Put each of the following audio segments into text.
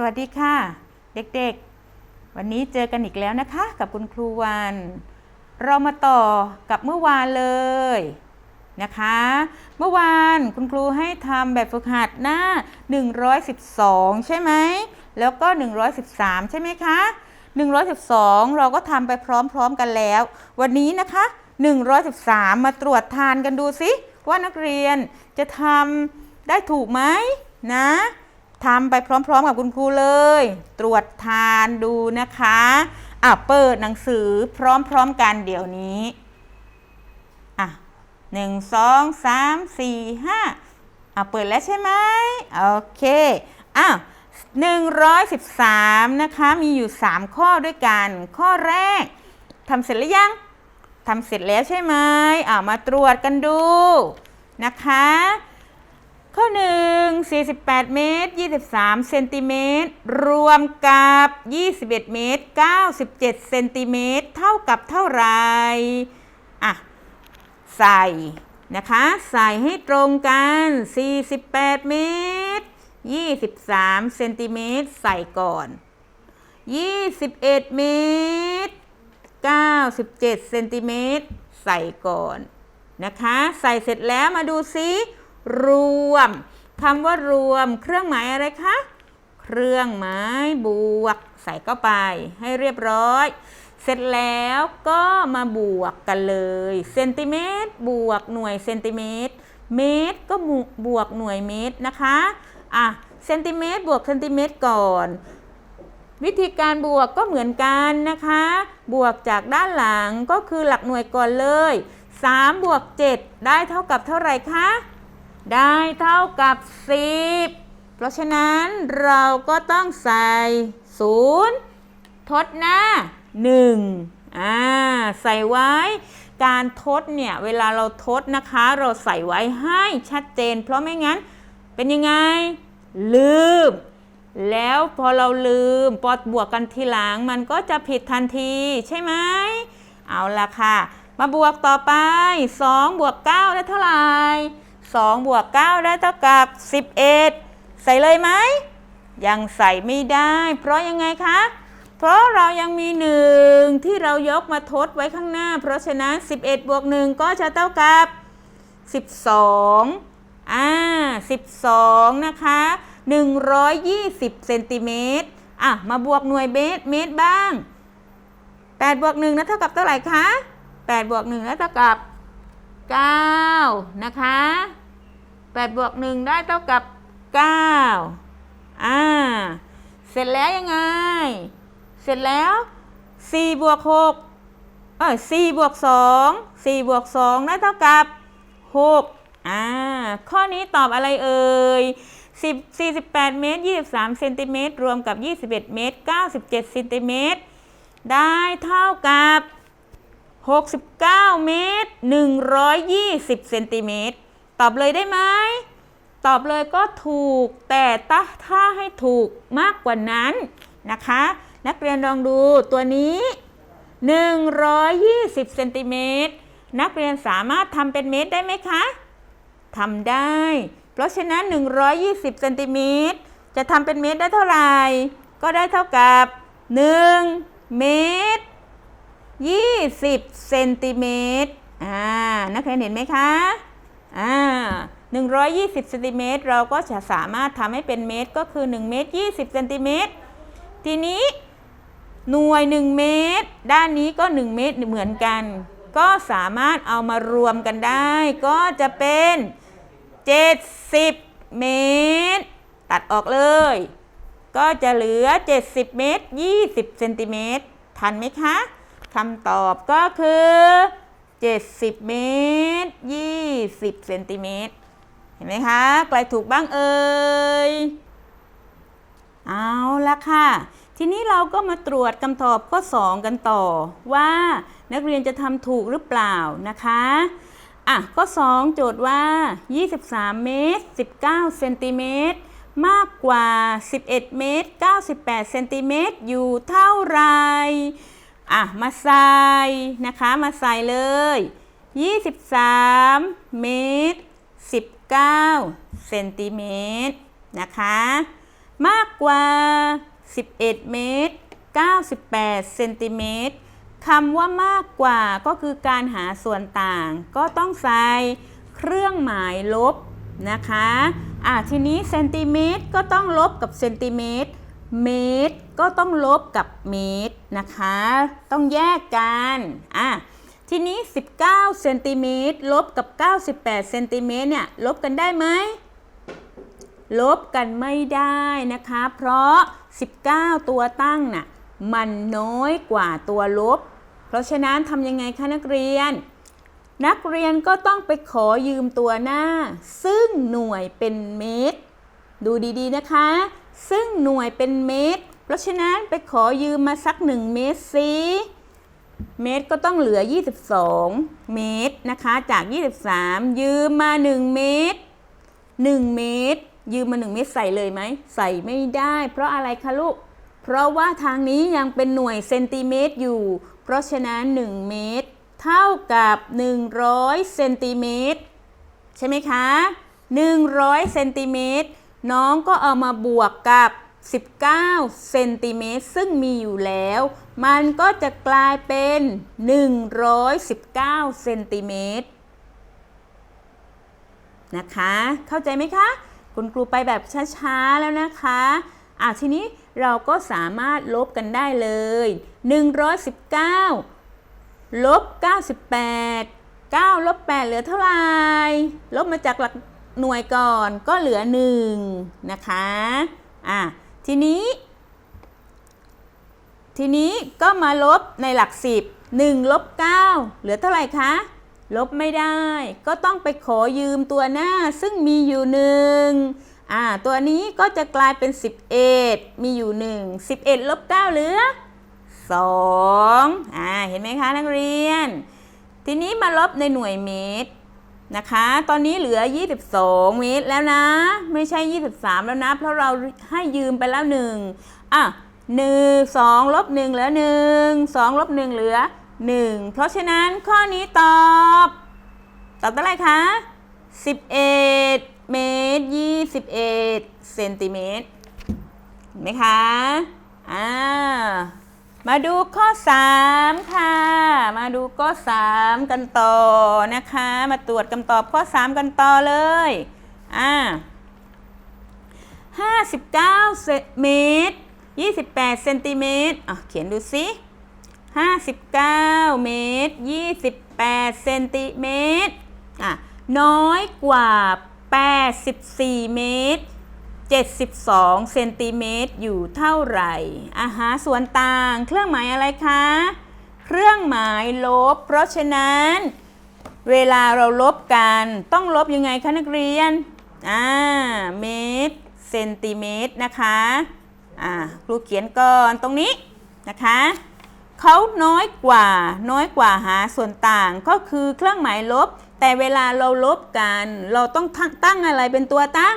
สวัสดีค่ะ เด็กๆ วันนี้เจอกันอีกแล้วนะคะ กับคุณครูวัน เรามาต่อกับเมื่อวานเลยนะคะ เมื่อวานคุณครูให้ทำแบบฝึกหัดหน้า 112 ใช่ไหมแล้วก็ 113 ใช่ไหมคะ 112 เราก็ทำไปพร้อมๆกันแล้ว วันนี้นะคะ 113 มาตรวจทานกันดูสิว่านักเรียนจะทำได้ถูกไหมนะ ทำไปพร้อมๆกับคุณครูเลย ตรวจทานดูนะคะอะเปิดหนังสือพร้อมๆกันเดี๋ยวนี้อะหนึ่งสองสามสี่ห้าอะเปิดแล้วใช่ไหมโอเคอ้าวหนึ่งร้อยสิบสามนะคะมีอยู่สามข้อด้วยกัน ข้อแรกทำเสร็จหรือยังทำเสร็จแล้วใช่ไหมอ่ามาตรวจกันดูนะคะ ข้อ 1 48 เมตร 23 เซนติเมตร รวมกับ 21 เมตร 97 เซนติเมตร เท่ากับเท่าไหร่อะ ใส่นะคะ ใส่ให้ตรงกัน 48 เมตร 23 เซนติเมตร ใส่ก่อน 21 เมตร 97 เซนติเมตร ใส่ก่อนนะคะ ใส่เสร็จแล้วมาดูซิ รวมคำว่ารวม เครื่องหมายอะไรคะ เครื่องหมายบวก ใส่เข้าไปให้เรียบร้อย เสร็จแล้วก็มาบวกกันเลยเซนติเมตรบวกหน่วยเซนติเมตรเมตรก็บวกหน่วยเมตรนะคะอะเซนติเมตรบวกเซนติเมตรก่อน วิธีการบวกก็เหมือนกันนะคะ บวกจากด้านหลังก็คือหลักหน่วยก่อนเลย 3 บวก 7 ได้เท่ากับเท่าไหร่คะ ได้เท่ากับ 10 เพราะฉะนั้นเราก็ต้องใส่ 0 ทดหน้า 1 อ่า ใส่ไว้ การทดเนี่ย เวลาเราทดนะคะ เราใส่ไว้ให้ชัดเจน เพราะไม่งั้นเป็นยังไง ลืม แล้วพอเราลืมพอบวกกันทีหลัง มันก็จะผิดทันทีใช่ไหม เอาละค่ะ มาบวกต่อไป 2 บวก 9 ได้เท่าไหร่ 2บวก9ได้เท่ากับ 11 ใส่เลยไหม ยังใส่ไม่ได้ เพราะยังไงคะ เพราะเรายังมี 1 ที่เรายกมาทดไว้ข้างหน้า เพราะฉะนั้น 11 บวก 1 ก็จะเท่ากับ 12 อ่า 12 นะคะ 120 เซนติเมตรอะ มาบวกหน่วยเมตรเมตรบ้าง 8 บวก1นั้นเท่ากับเท่าไหร่คะ 8 บวก1นั้นเท่ากับ 9 นะคะ 8บวก1ได้เท่ากับ 9 อ่า เสร็จแล้วยังไง เสร็จแล้ว4บวก6เออ4บวก2 4บวก2ได้เท่ากับ 6 อ่า ข้อนี้ตอบอะไรเอ่ย10 48เมตร23เซนติเมตรรวมกับ 21 เมตร 97เซนติเมตรได้เท่ากับ 69 เมตร 120 เซนติเมตร ตอบเลยได้ไหมตอบเลยก็ถูก แต่ถ้าให้ถูกมากกว่านั้นนะคะ นักเรียนลองดูตัวนี้ 120เซนติเมตรนักเรียนสามารถทำเป็นเมตรได้ไหมคะทำได้ เพราะฉะนั้น 120เซนติเมตรจะทำเป็นเมตรได้เท่าไหร่ ก็ได้เท่ากับ 1 เมตร 20 เซนติเมตรอ่า นักเรียนเห็นไหมคะ อ่า120เซนติเมตรเราก็จะสามารถทำให้เป็นเมตรก็คือ1เมตร20เซนติเมตรทีนี้หน่วย 1 เมตร ด้านนี้ก็ 1 เมตรเหมือนกัน ก็สามารถเอามารวมกันได้ ก็จะเป็น 70 เมตร ตัดออกเลย ก็จะเหลือ 70 เมตร 20 เซนติเมตร ทันไหมคะคำตอบก็คือ 70 เมตร 20 เซนติเมตร เห็นไหมคะ ใครถูกบ้างเอ่ย เอาละค่ะ ทีนี้เราก็มาตรวจคำตอบข้อ 2 กันต่อ ว่านักเรียนจะทำถูกหรือเปล่านะคะ อะ ข้อ 2 โจทย์ว่า 23 เมตร 19 เซนติเมตร มากกว่า 11 เมตร 98 เซนติเมตร อยู่เท่าไหร่ อะมาใส่นะคะมาใส่เลย 23 เมตร 19 เซนติเมตรนะคะ มากกว่า 11 เมตร 98 เซนติเมตรคำว่ามากกว่าก็คือการหาส่วนต่าง ก็ต้องใส่เครื่องหมายลบนะคะ อะทีนี้เซนติเมตรก็ต้องลบกับเซนติเมตร เมตร ก็ต้องลบกับเมตรนะคะ ต้องแยกกันอะทีนี้ 19เซนติเมตรลบกับ 98เซนติเมตรเนี่ยลบกันได้ไหมลบกันไม่ได้นะคะ เพราะ 19 ตัวตั้งน่ะมันน้อยกว่าตัวลบ เพราะฉะนั้นทำยังไงคะนักเรียน นักเรียนก็ต้องไปขอยืมตัวหน้า ซึ่งหน่วยเป็นเมตร ดูดีๆนะคะ ซึ่งหน่วยเป็นเมตร เพราะฉะนั้นไปขอยืมมาสัก 1 เมตรสิเมตรก็ต้องเหลือ 22 เมตรนะคะ จาก 23 ยืมมา 1 เมตร 1 เมตร ยืมมา 1 เมตรใส่เลยไหม ใส่ไม่ได้ เพราะอะไรคะลูก เพราะว่าทางนี้ยังเป็นหน่วยเซนติเมตรอยู่ เพราะฉะนั้น 1 เมตร เท่ากับ 100 เซนติเมตร ใช่ไหมคะ 100 เซนติเมตร น้องก็เอามาบวกกับ 19เซนติเมตรซึ่งมีอยู่แล้ว มันก็จะกลายเป็น 119เซนติเมตรนะคะ เข้าใจไหมคะ คุณครูไปแบบช้าๆแล้วนะคะอะทีนี้เราก็สามารถลบกันได้เลย 119 ลบ 98 9ลบ8เหลือเท่าไหร่ ลบมาจากหลักหน่วยก่อนก็เหลือ 1 นะคะ อะ ทีนี้ ทีนี้ก็มาลบในหลัก10 1ลบ9เหลือเท่าไหร่คะ ลบไม่ได้ ก็ต้องไปขอยืมตัวหน้าซึ่งมีอยู่หนึ่งอ่า ตัวนี้ก็จะกลายเป็น 11 มีอยู่ 1 11ลบ9เหลือ 2 อ่า เห็นไหมคะนักเรียน ทีนี้มาลบในหน่วยเมตร นะคะ ตอนนี้เหลือ 22เมตรแล้วนะ ไม่ใช่ 23 แล้วนะ เพราะเราให้ยืมไปแล้ว 1 อะ 1 2ลบ1เหลือ 1 2ลบ1เหลือ 1 เพราะฉะนั้นข้อนี้ตอบ ตอบเท่าไหร่คะ 11 เมตร 21 เซนติเมตรเห็นไหมคะ อ่า มาดูข้อ 3 ค่ะ มาดูข้อ 3 กันต่อนะคะ มาตรวจคำตอบข้อ 3 กันต่อเลย อ่า59เมตร28เซนติเมตรอะเขียนดูสิ59เมตร28เซนติเมตรอะน้อยกว่า 84 เมตร 72เซนติเมตรอยู่เท่าไหร่อาหาส่วนต่าง เครื่องหมายอะไรคะ เครื่องหมายลบ เพราะฉะนั้น เวลาเราลบกันต้องลบยังไงคะนักเรียน อ่า เมตรเซนติเมตรนะคะ อ่า ครูเขียนก่อนตรงนี้นะคะ เขาน้อยกว่า น้อยกว่าหาส่วนต่างก็คือเครื่องหมายลบ แต่เวลาเราลบกัน เราต้องตั้งอะไรเป็นตัวตั้ง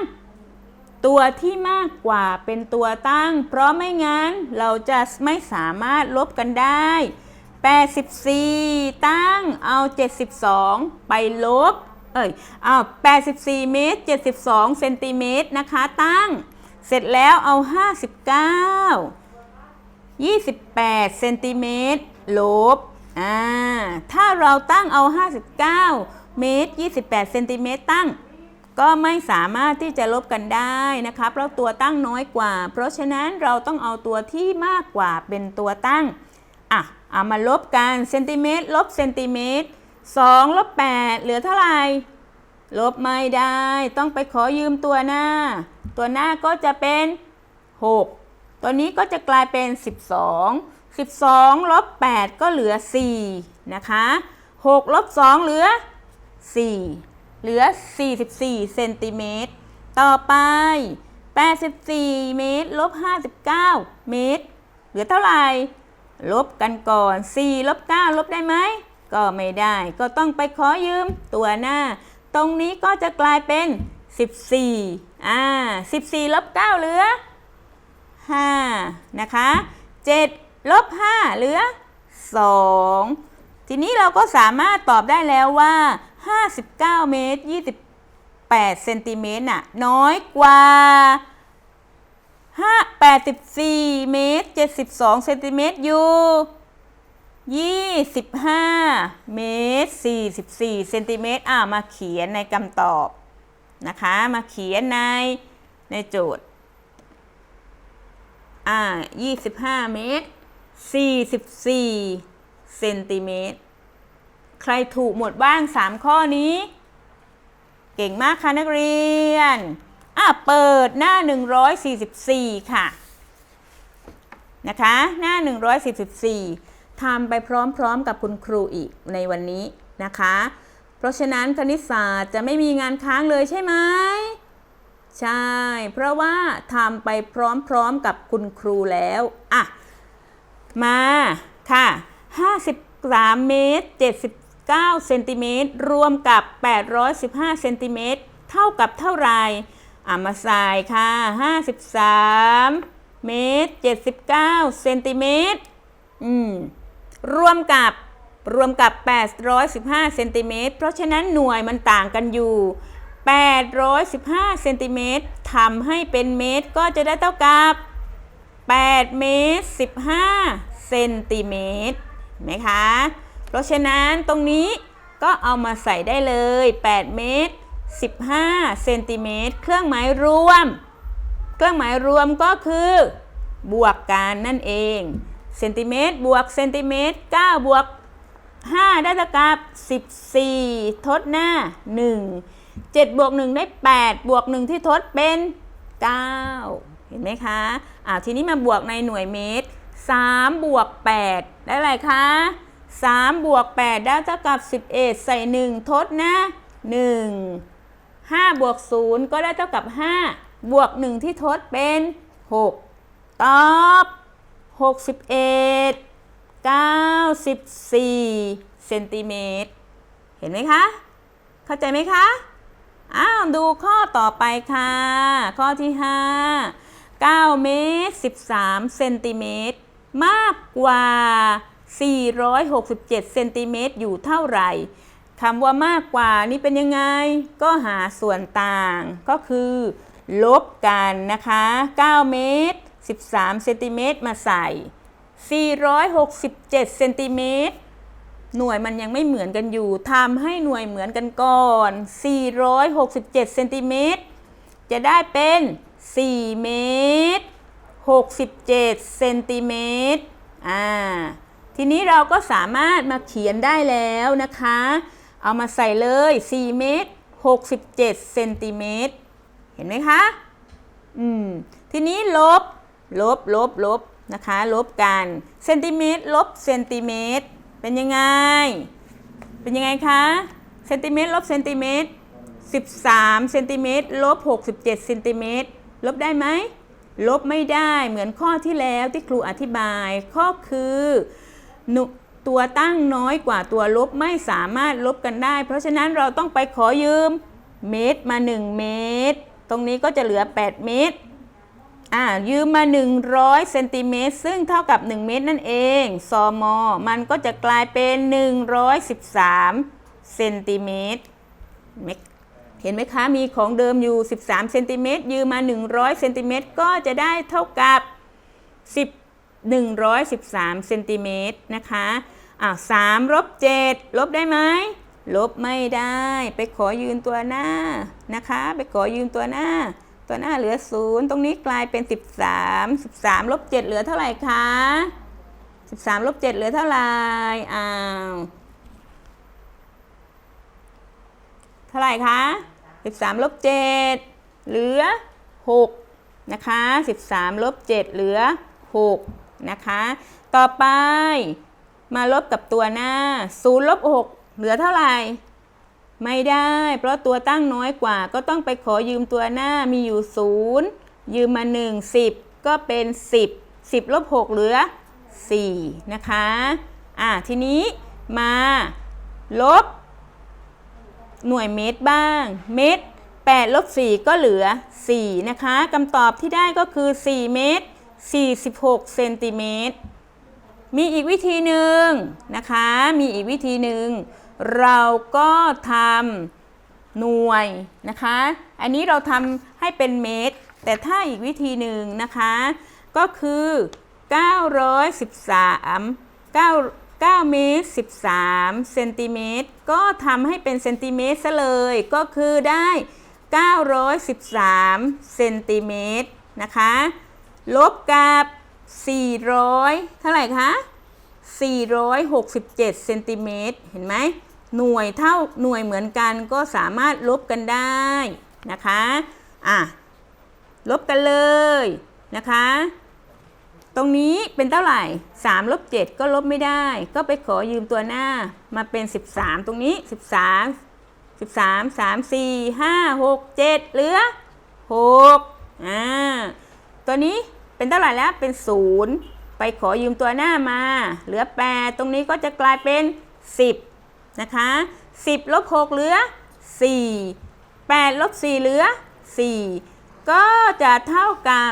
ตัวที่มากกว่าเป็นตัวตั้ง เพราะไม่งั้นเราจะไม่สามารถลบกันได้ 84 ตั้งเอา 72 ไปลบ เอ้ยเอา84 เมตร 72 เซนติเมตรนะคะ ตั้ง เสร็จแล้วเอา 59 28 เซนติเมตร ลบ อ่า ถ้าเราตั้งเอา 59 เมตร 28 เซนติเมตร ตั้ง ก็ไม่สามารถที่จะลบกันได้นะคะเพราะตัวตั้งน้อยกว่า เพราะฉะนั้นเราต้องเอาตัวที่มากกว่าเป็นตัวตั้งอะเอามาลบกันเซนติเมตรลบเซนติเมตร2ลบ8เหลือเท่าไหร่ลบไม่ได้ ต้องไปขอยืมตัวหน้า ตัวหน้าก็จะเป็น 6 ตัวนี้ก็จะกลายเป็น 12 12ลบ8ก็เหลือ 4 นะคะ6ลบ2เหลือ 4 เหลือ 44 เซนติเมตร ต่อไป 84 เมตรลบ 59 เมตร เหลือเท่าไหร่ ลบกันก่อน 4 ลบ 9 ลบได้ไหม ก็ไม่ได้ ก็ต้องไปขอยืมตัวหน้า ตรงนี้ก็จะกลายเป็น 14 อ่า 14 ลบ 9 เหลือ 5 นะคะ 7 ลบ 5 เหลือ 2 ทีนี้เราก็สามารถตอบได้แล้วว่า 59 เมตร 28 เซนติเมตรน่ะน้อยกว่าห้าแปดสิบสี่เมตรเจ็ดสิบสองเซนติเมตรอยู่ยี่สิบห้าเมตรสี่สิบสี่เซนติเมตรอ่ามาเขียนในคำตอบนะคะ มาเขียนในในโจทย์อ่ายี่สิบห้าเมตรสี่สิบสี่เซนติเมตร ใครถูกหมดบ้างสามข้อนี้ เก่งมากค่ะนักเรียน อะ เปิดหน้า 144 ค่ะ นะคะ หน้า 144ทำไปพร้อมๆกับคุณครูอีกในวันนี้นะคะ เพราะฉะนั้นคณิตศาสตร์จะไม่มีงานค้างเลยใช่ไหมใช่ เพราะว่าทำไปพร้อมๆกับคุณครูแล้ว อะ มาค่ะ 53 เมตร 9เซนติเมตรรวมกับ 815เซนติเมตรเท่ากับเท่าไรอะมาใส่ค่ะ 53 เมตร 79 เซนติเมตรอืมรวมกับรวมกับ 815 เซนติเมตร เพราะฉะนั้นหน่วยมันต่างกันอยู่ 815 เซนติเมตรทำให้เป็นเมตรก็จะได้เท่ากับ 8 เมตร 15 เซนติเมตรไหมคะ เพราะฉะนั้นตรงนี้ก็เอามาใส่ได้เลย 8 เมตร 15 เซนติเมตร เครื่องหมายรวม เครื่องหมายรวมก็คือ บวกกันนั่นเอง เซนติเมตรบวกเซนติเมตร9บวก 5 ได้เท่ากับ 14 ทดหน้า 1 7 บวก 1 ได้ 8 บวก 1 ที่ทดเป็น 9 เห็นไหมคะอ่าทีนี้มาบวกในหน่วยเมตร 3 บวก 8 ได้อะไรคะ 3 บวก 8 ได้เท่ากับ 11 ใส่ 1 ทดนะ 1 5 บวก 0 ก็ได้เท่ากับ 5 บวก 1 ที่ทดเป็น 6 ตอบ 61 94 เซนติเมตร เห็นไหมคะ เข้าใจไหมคะ อ้าว ดูข้อต่อไปค่ะ ข้อที่ 5 9 เมตร 13 เซนติเมตร มากกว่า 467เซนติเมตรอยู่เท่าไหร่คำว่ามากกว่านี่เป็นยังไง ก็หาส่วนต่างก็คือ ลบกันนะคะ 9 เมตร 13 เซนติเมตรมาใส่ 467 เซนติเมตรหน่วยมันยังไม่เหมือนกันอยู่ทำให้หน่วยเหมือนกันก่อน 467 เซนติเมตรจะได้เป็น 4 เมตร 67 เซนติเมตรอ่า ทีนี้เราก็สามารถมาเขียนได้แล้วนะคะ เอามาใส่เลย 4 เมตร 67 เซนติเมตร เห็นไหมคะ อืม ทีนี้ลบ ลบ ลบ ลบ นะคะ ลบกัน เซนติเมตร ลบ เซนติเมตร เป็นยังไง เป็นยังไงคะ เซนติเมตร ลบ เซนติเมตร 13 เซนติเมตร ลบ 67 เซนติเมตร ลบได้ไหม ลบไม่ได้ เหมือนข้อที่แล้วที่ครูอธิบาย ข้อคือ ตัวตั้งน้อยกว่าตัวลบไม่สามารถลบกันได้ เพราะฉะนั้นเราต้องไปขอยืมเมตรมา 1 เมตร ตรงนี้ก็จะเหลือ 8 เมตรอ่ายืมมา 100เซนติเมตรซึ่งเท่ากับ 1 เมตรนั่นเองซอมอมันก็จะกลายเป็น 113เซนติเมตรเห็นไหมคะ มีของเดิมอยู่ 13เซนติเมตรยืมมา 100เซนติเมตรก็จะได้เท่ากับ 10 113เซนติเมตรนะคะอ่า3ลบ7ลบได้ไหมลบไม่ได้ ไปขอยืมตัวหน้านะคะ ไปขอยืมตัวหน้า ตัวหน้าเหลือ0ตรงนี้กลายเป็น 13 13ลบ7เหลือเท่าไหร่คะ13ลบ7เหลือเท่าไหร่อ้าวเท่าไหร่คะ13ลบ7เหลือ 6 นะคะ 13ลบ7เหลือ 6 นะคะ ต่อไปมาลบกับตัวหน้า0ลบ6เหลือเท่าไหร่ ไม่ได้ เพราะตัวตั้งน้อยกว่า ก็ต้องไปขอยืมตัวหน้ามีอยู่ 0 ยืมมา 1 10 ก็เป็น 10 10ลบ6เหลือ 4 นะคะ อะทีนี้มาลบ หน่วยเมตรบ้าง เมตร8ลบ4ก็เหลือ 4 นะคะคำตอบที่ได้ก็คือ 4 เมตร 46เซนติเมตรมีอีกวิธีหนึ่งนะคะ มีอีกวิธีหนึ่ง เราก็ทำหน่วยนะคะ อันนี้เราทำให้เป็นเมตร แต่ถ้าอีกวิธีหนึ่งนะคะ ก็คือ 913 9 9เมตร13เซนติเมตรก็ทำให้เป็นเซนติเมตรซะเลย ก็คือได้ 913เซนติเมตรนะคะ ลบกับ 400 เท่าไหร่คะ 467 เซนติเมตร เห็นไหม หน่วยเท่าหน่วยเหมือนกันก็สามารถลบกันได้นะคะ อะ ลบกันเลยนะคะ ตรงนี้เป็นเท่าไหร่ 3 ลบ 7 ก็ลบไม่ได้ ก็ไปขอยืมตัวหน้ามาเป็น 13 ตรงนี้ 13 13 3 4 5 6 7 เหลือ 6 อ่า ตัวนี้เป็นเท่าไหร่แล้วเป็น0ไปขอยืมตัวหน้ามา เหลือ8ตรงนี้ก็จะกลายเป็น 10 นะคะ 10ลบ6เหลือ 4 8ลบ4เหลือ 4 ก็จะเท่ากับ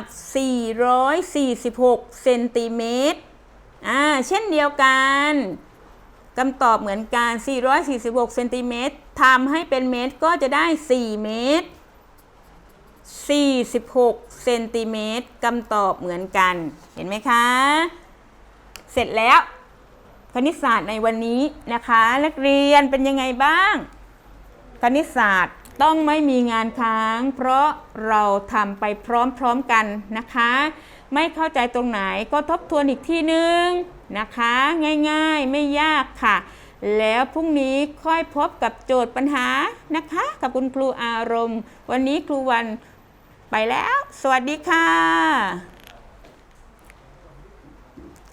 446 เซนติเมตรอ่าเช่นเดียวกันคำตอบเหมือนกัน 446 เซนติเมตรทำให้เป็นเมตรก็จะได้ 4 เมตร 46เซนติเมตรคำตอบเหมือนกัน เห็นไหมคะ เสร็จแล้ว คณิตศาสตร์ในวันนี้นะคะ นักเรียนเป็นยังไงบ้าง คณิตศาสตร์ต้องไม่มีงานค้าง เพราะเราทำไปพร้อมๆกันนะคะ ไม่เข้าใจตรงไหนก็ทบทวนอีกที่นึงนะคะ ง่ายๆไม่ยากค่ะ แล้วพรุ่งนี้ค่อยพบกับโจทย์ปัญหานะคะ กับคุณครูอารมณ์ วันนี้ครูวัน ไปแล้ว สวัสดีค่ะ